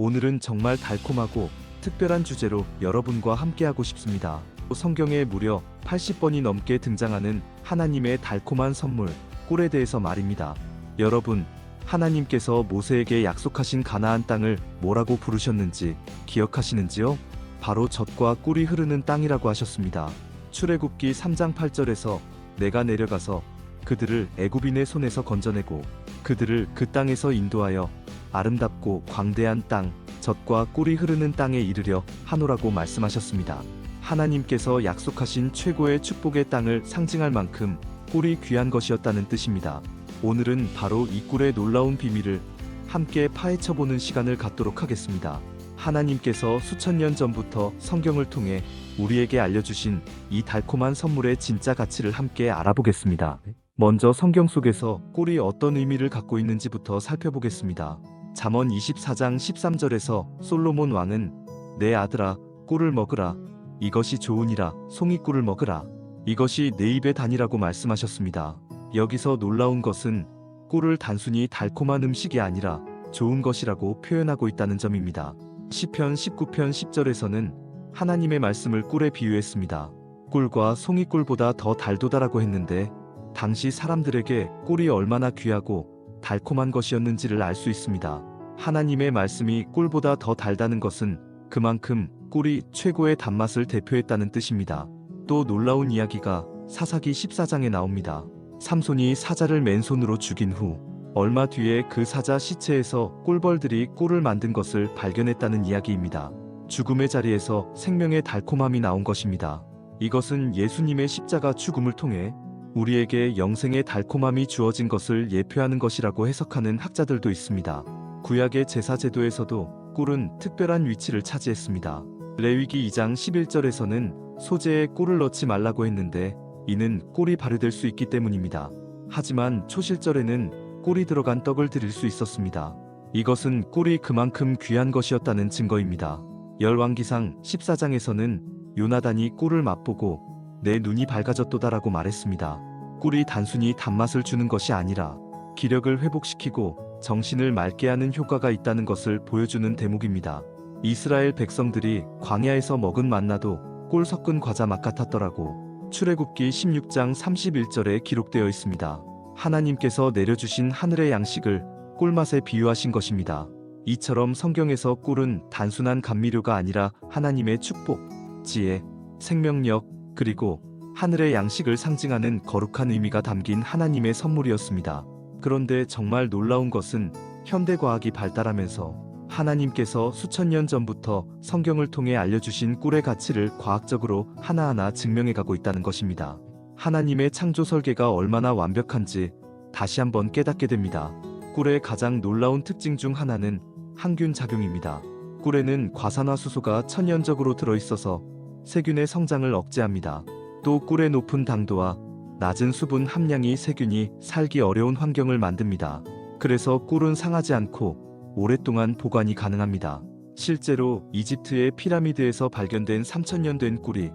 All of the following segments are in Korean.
오늘은 정말 달콤하고 특별한 주제로 여러분과 함께하고 싶습니다. 성경에 무려 80번이 넘게 등장하는 하나님의 달콤한 선물, 꿀에 대해서 말입니다. 여러분, 하나님께서 모세에게 약속하신 가나안 땅을 뭐라고 부르셨는지 기억하시는지요? 바로 젖과 꿀이 흐르는 땅이라고 하셨습니다. 출애굽기 3장 8절에서 내가 내려가서 그들을 애굽인의 손에서 건져내고 그들을 그 땅에서 인도하여 아름답고 광대한 땅, 젖과 꿀이 흐르는 땅에 이르려 하노라고 말씀하셨습니다. 하나님께서 약속하신 최고의 축복의 땅을 상징할 만큼 꿀이 귀한 것이었다는 뜻입니다. 오늘은 바로 이 꿀의 놀라운 비밀을 함께 파헤쳐보는 시간을 갖도록 하겠습니다. 하나님께서 수천 년 전부터 성경을 통해 우리에게 알려주신 이 달콤한 선물의 진짜 가치를 함께 알아보겠습니다. 먼저 성경 속에서 꿀이 어떤 의미를 갖고 있는지부터 살펴보겠습니다. 잠언 24장 13절에서 솔로몬 왕은 내 아들아 꿀을 먹으라 이것이 좋으니라 송이 꿀을 먹으라 이것이 내 입에 다니라고 말씀하셨습니다. 여기서 놀라운 것은 꿀을 단순히 달콤한 음식이 아니라 좋은 것이라고 표현하고 있다는 점입니다. 시편 19편 10절에서는 하나님의 말씀을 꿀에 비유했습니다. 꿀과 송이꿀보다 더 달도다라고 했는데 당시 사람들에게 꿀이 얼마나 귀하고 달콤한 것이었는지를 알 수 있습니다. 하나님의 말씀이 꿀보다 더 달다는 것은 그만큼 꿀이 최고의 단맛을 대표했다는 뜻입니다. 또 놀라운 이야기가 사사기 14장에 나옵니다. 삼손이 사자를 맨손으로 죽인 후 얼마 뒤에 그 사자 시체에서 꿀벌들이 꿀을 만든 것을 발견했다는 이야기입니다. 죽음의 자리에서 생명의 달콤함이 나온 것입니다. 이것은 예수님의 십자가 죽음을 통해 우리에게 영생의 달콤함이 주어진 것을 예표하는 것이라고 해석하는 학자들도 있습니다. 구약의 제사 제도에서도 꿀은 특별한 위치를 차지했습니다. 레위기 2장 11절에서는 소재에 꿀을 넣지 말라고 했는데 이는 꿀이 발효될 수 있기 때문입니다. 하지만 초실절에는 꿀이 들어간 떡을 드릴 수 있었습니다. 이것은 꿀이 그만큼 귀한 것이었다는 증거입니다. 열왕기상 14장에서는 요나단이 꿀을 맛보고 내 눈이 밝아졌도다라고 말했습니다. 꿀이 단순히 단맛을 주는 것이 아니라 기력을 회복시키고 정신을 맑게 하는 효과가 있다는 것을 보여주는 대목입니다. 이스라엘 백성들이 광야에서 먹은 만나도 꿀 섞은 과자 맛 같았더라고. 출애굽기 16장 31절에 기록되어 있습니다. 하나님께서 내려주신 하늘의 양식을 꿀맛에 비유하신 것입니다. 이처럼 성경에서 꿀은 단순한 감미료가 아니라 하나님의 축복, 지혜, 생명력, 그리고 하늘의 양식을 상징하는 거룩한 의미가 담긴 하나님의 선물이었습니다. 그런데 정말 놀라운 것은 현대 과학이 발달하면서 하나님께서 수천 년 전부터 성경을 통해 알려주신 꿀의 가치를 과학적으로 하나하나 증명해가고 있다는 것입니다. 하나님의 창조 설계가 얼마나 완벽한지 다시 한번 깨닫게 됩니다. 꿀의 가장 놀라운 특징 중 하나는 항균 작용입니다. 꿀에는 과산화수소가 천연적으로 들어있어서 세균의 성장을 억제합니다. 또 꿀의 높은 당도와 낮은 수분 함량이 세균이 살기 어려운 환경을 만듭니다. 그래서 꿀은 상하지 않고 오랫동안 보관이 가능합니다. 실제로 이집트의 피라미드에서 발견된 3000년 된 꿀이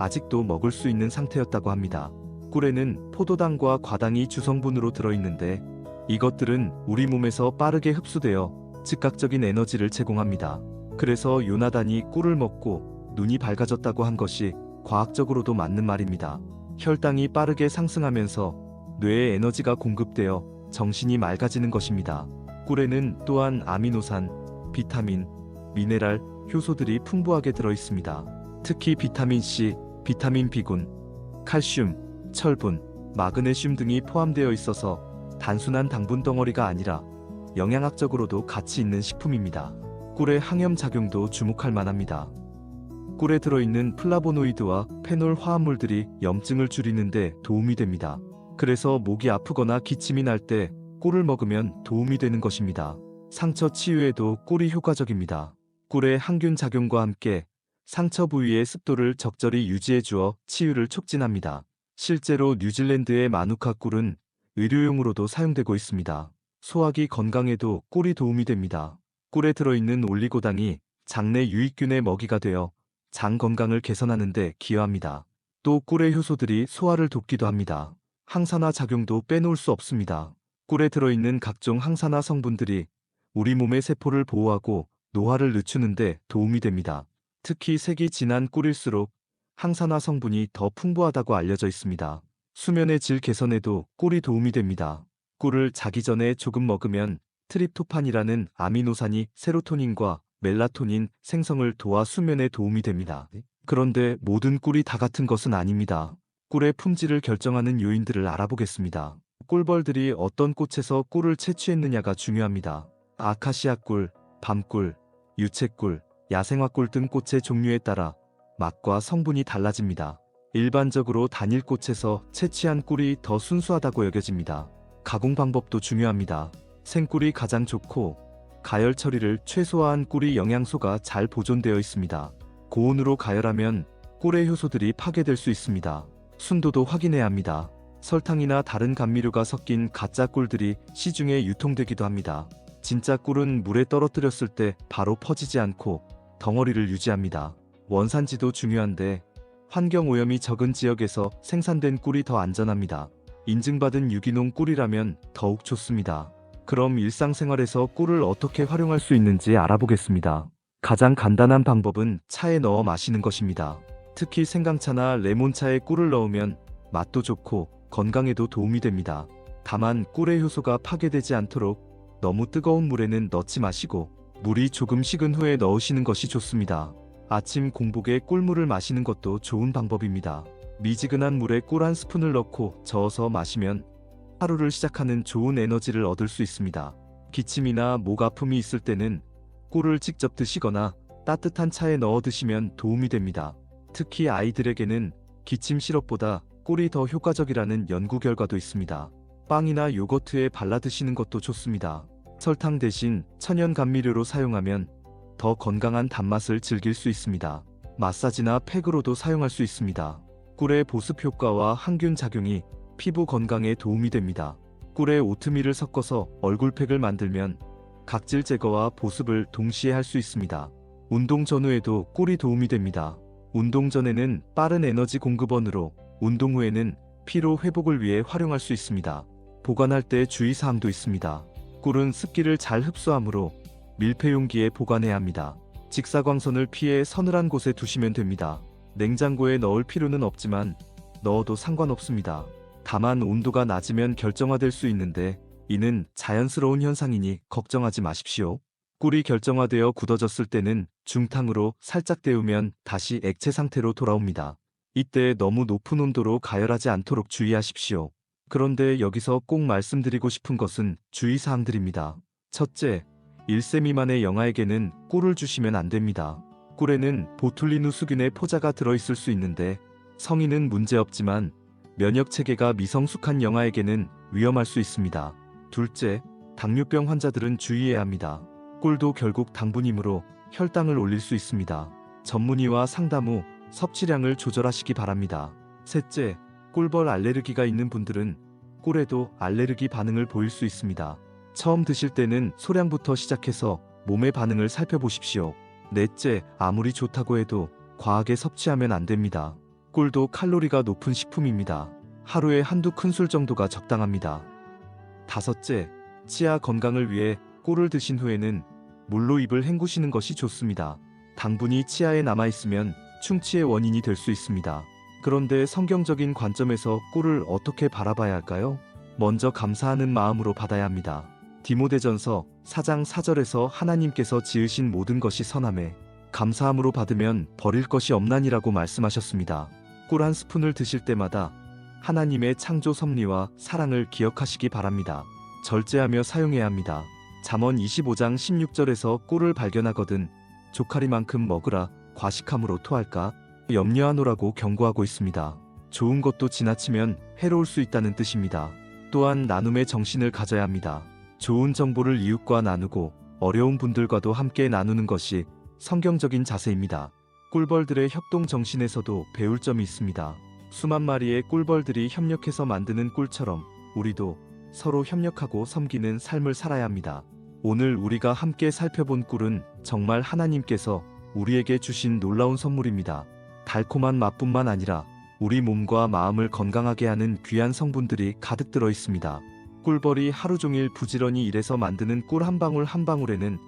아직도 먹을 수 있는 상태였다고 합니다. 꿀에는 포도당과 과당이 주성분으로 들어있는데 이것들은 우리 몸에서 빠르게 흡수되어 즉각적인 에너지를 제공합니다. 그래서 요나단이 꿀을 먹고 눈이 밝아졌다고 한 것이 과학적으로도 맞는 말입니다. 혈당이 빠르게 상승하면서 뇌에 에너지가 공급되어 정신이 맑아지는 것입니다. 꿀에는 또한 아미노산, 비타민, 미네랄, 효소들이 풍부하게 들어 있습니다. 특히 비타민 C, 비타민 B군, 칼슘, 철분, 마그네슘 등이 포함되어 있어서 단순한 당분 덩어리가 아니라 영양학적으로도 가치 있는 식품입니다. 꿀의 항염 작용도 주목할 만합니다. 꿀에 들어있는 플라보노이드와 페놀 화합물들이 염증을 줄이는데 도움이 됩니다. 그래서 목이 아프거나 기침이 날 때 꿀을 먹으면 도움이 되는 것입니다. 상처 치유에도 꿀이 효과적입니다. 꿀의 항균 작용과 함께 상처 부위의 습도를 적절히 유지해 주어 치유를 촉진합니다. 실제로 뉴질랜드의 마누카 꿀은 의료용으로도 사용되고 있습니다. 소화기 건강에도 꿀이 도움이 됩니다. 꿀에 들어있는 올리고당이 장내 유익균의 먹이가 되어 장 건강을 개선하는 데 기여합니다. 또 꿀의 효소들이 소화를 돕기도 합니다. 항산화 작용도 빼놓을 수 없습니다. 꿀에 들어있는 각종 항산화 성분들이 우리 몸의 세포를 보호하고 노화를 늦추는데 도움이 됩니다. 특히 색이 진한 꿀일수록 항산화 성분이 더 풍부하다고 알려져 있습니다. 수면의 질 개선에도 꿀이 도움이 됩니다. 꿀을 자기 전에 조금 먹으면 트립토판이라는 아미노산이 세로토닌과 멜라토닌 생성을 도와 수면에 도움이 됩니다. 그런데 모든 꿀이 다 같은 것은 아닙니다. 꿀의 품질을 결정하는 요인들을 알아보겠습니다. 꿀벌들이 어떤 꽃에서 꿀을 채취했느냐가 중요합니다. 아카시아 꿀, 밤꿀, 유채꿀, 야생화 꿀 등 꽃의 종류에 따라 맛과 성분이 달라집니다. 일반적으로 단일 꽃에서 채취한 꿀이 더 순수하다고 여겨집니다. 가공 방법도 중요합니다. 생꿀이 가장 좋고 가열 처리를 최소화한 꿀이 영양소가 잘 보존되어 있습니다. 고온으로 가열하면 꿀의 효소들이 파괴될 수 있습니다. 순도도 확인해야 합니다. 설탕이나 다른 감미료가 섞인 가짜 꿀들이 시중에 유통되기도 합니다. 진짜 꿀은 물에 떨어뜨렸을 때 바로 퍼지지 않고 덩어리를 유지합니다. 원산지도 중요한데 환경 오염이 적은 지역에서 생산된 꿀이 더 안전합니다. 인증받은 유기농 꿀이라면 더욱 좋습니다. 그럼 일상생활에서 꿀을 어떻게 활용할 수 있는지 알아보겠습니다. 가장 간단한 방법은 차에 넣어 마시는 것입니다. 특히 생강차나 레몬차에 꿀을 넣으면 맛도 좋고 건강에도 도움이 됩니다. 다만 꿀의 효소가 파괴되지 않도록 너무 뜨거운 물에는 넣지 마시고 물이 조금 식은 후에 넣으시는 것이 좋습니다. 아침 공복에 꿀물을 마시는 것도 좋은 방법입니다. 미지근한 물에 꿀 한 스푼을 넣고 저어서 마시면 하루를 시작하는 좋은 에너지를 얻을 수 있습니다. 기침이나 목 아픔이 있을 때는 꿀을 직접 드시거나 따뜻한 차에 넣어 드시면 도움이 됩니다. 특히 아이들에게는 기침 시럽보다 꿀이 더 효과적이라는 연구 결과도 있습니다. 빵이나 요거트에 발라 드시는 것도 좋습니다. 설탕 대신 천연 감미료로 사용하면 더 건강한 단맛을 즐길 수 있습니다. 마사지나 팩으로도 사용할 수 있습니다. 꿀의 보습 효과와 항균 작용이 피부 건강에 도움이 됩니다. 꿀에 오트밀을 섞어서 얼굴팩을 만들면 각질 제거와 보습을 동시에 할 수 있습니다. 운동 전후에도 꿀이 도움이 됩니다. 운동 전에는 빠른 에너지 공급원으로, 운동 후에는 피로 회복을 위해 활용할 수 있습니다. 보관할 때 주의사항도 있습니다. 꿀은 습기를 잘 흡수하므로 밀폐 용기에 보관해야 합니다. 직사광선을 피해 서늘한 곳에 두시면 됩니다. 냉장고에 넣을 필요는 없지만 넣어도 상관없습니다. 다만 온도가 낮으면 결정화될 수 있는데 이는 자연스러운 현상이니 걱정하지 마십시오. 꿀이 결정화되어 굳어졌을 때는 중탕으로 살짝 데우면 다시 액체 상태로 돌아옵니다. 이때 너무 높은 온도로 가열하지 않도록 주의하십시오. 그런데 여기서 꼭 말씀드리고 싶은 것은 주의사항들입니다. 첫째, 1세 미만의 영아에게는 꿀을 주시면 안 됩니다. 꿀에는 보툴리누 수균의 포자가 들어있을 수 있는데 성인은 문제없지만 면역 체계가 미성숙한 영아에게는 위험할 수 있습니다. 둘째, 당뇨병 환자들은 주의해야 합니다. 꿀도 결국 당분이므로 혈당을 올릴 수 있습니다. 전문의와 상담 후 섭취량을 조절하시기 바랍니다. 셋째, 꿀벌 알레르기가 있는 분들은 꿀에도 알레르기 반응을 보일 수 있습니다. 처음 드실 때는 소량부터 시작해서 몸의 반응을 살펴보십시오. 넷째, 아무리 좋다고 해도 과하게 섭취하면 안 됩니다. 꿀도 칼로리가 높은 식품입니다. 하루에 한두 큰술 정도가 적당합니다. 다섯째, 치아 건강을 위해 꿀을 드신 후에는 물로 입을 헹구시는 것이 좋습니다. 당분이 치아에 남아있으면 충치의 원인이 될 수 있습니다. 그런데 성경적인 관점에서 꿀을 어떻게 바라봐야 할까요? 먼저 감사하는 마음으로 받아야 합니다. 디모데전서 4장 4절에서 하나님께서 지으신 모든 것이 선함에 감사함으로 받으면 버릴 것이 없나니라고 말씀하셨습니다. 꿀 한 스푼을 드실 때마다 하나님의 창조 섭리와 사랑을 기억하시기 바랍니다. 절제하며 사용해야 합니다. 잠언 25장 16절에서 꿀을 발견하거든 조카리만큼 먹으라 과식함으로 토할까 염려하노라고 경고하고 있습니다. 좋은 것도 지나치면 해로울 수 있다는 뜻입니다. 또한 나눔의 정신을 가져야 합니다. 좋은 정보를 이웃과 나누고 어려운 분들과도 함께 나누는 것이 성경적인 자세입니다. 꿀벌들의 협동 정신에서도 배울 점이 있습니다. 수만 마리의 꿀벌들이 협력해서 만드는 꿀처럼 우리도 서로 협력하고 섬기는 삶을 살아야 합니다. 오늘 우리가 함께 살펴본 꿀은 정말 하나님께서 우리에게 주신 놀라운 선물입니다. 달콤한 맛뿐만 아니라 우리 몸과 마음을 건강하게 하는 귀한 성분들이 가득 들어 있습니다. 꿀벌이 하루 종일 부지런히 일해서 만드는 꿀 한 방울 한 방울에는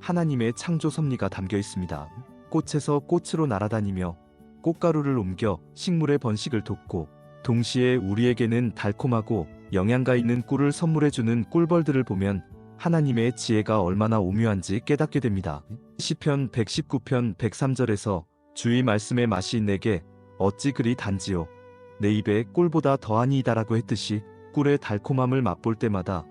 하나님의 창조 섭리가 담겨 있습니다. 꽃에서 꽃으로 날아다니며 꽃가루를 옮겨 식물의 번식을 돕고 동시에 우리에게는 달콤하고 영양가 있는 꿀을 선물해주는 꿀벌들을 보면 하나님의 지혜가 얼마나 오묘한지 깨닫게 됩니다. 시편 119편 103절에서 주의 말씀의 맛이 내게 어찌 그리 단지요. 내 입에 꿀보다 더하니이다라고 했듯이 꿀의 달콤함을 맛볼 때마다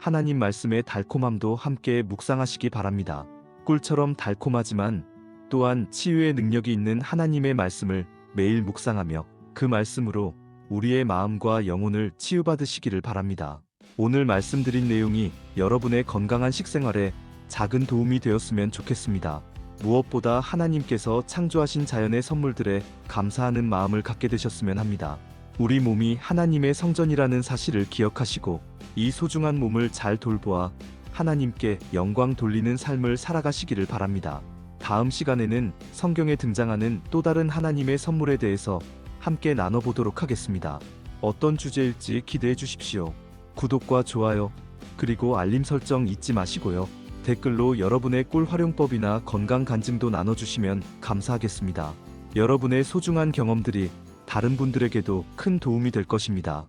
하나님 말씀의 달콤함도 함께 묵상하시기 바랍니다. 꿀처럼 달콤하지만 또한 치유의 능력이 있는 하나님의 말씀을 매일 묵상하며 그 말씀으로 우리의 마음과 영혼을 치유받으시기를 바랍니다. 오늘 말씀드린 내용이 여러분의 건강한 식생활에 작은 도움이 되었으면 좋겠습니다. 무엇보다 하나님께서 창조하신 자연의 선물들에 감사하는 마음을 갖게 되셨으면 합니다. 우리 몸이 하나님의 성전이라는 사실을 기억하시고 이 소중한 몸을 잘 돌보아 하나님께 영광 돌리는 삶을 살아가시기를 바랍니다. 다음 시간에는 성경에 등장하는 또 다른 하나님의 선물에 대해서 함께 나눠보도록 하겠습니다. 어떤 주제일지 기대해 주십시오. 구독과 좋아요, 그리고 알림 설정 잊지 마시고요. 댓글로 여러분의 꿀 활용법이나 건강 간증도 나눠주시면 감사하겠습니다. 여러분의 소중한 경험들이 다른 분들에게도 큰 도움이 될 것입니다.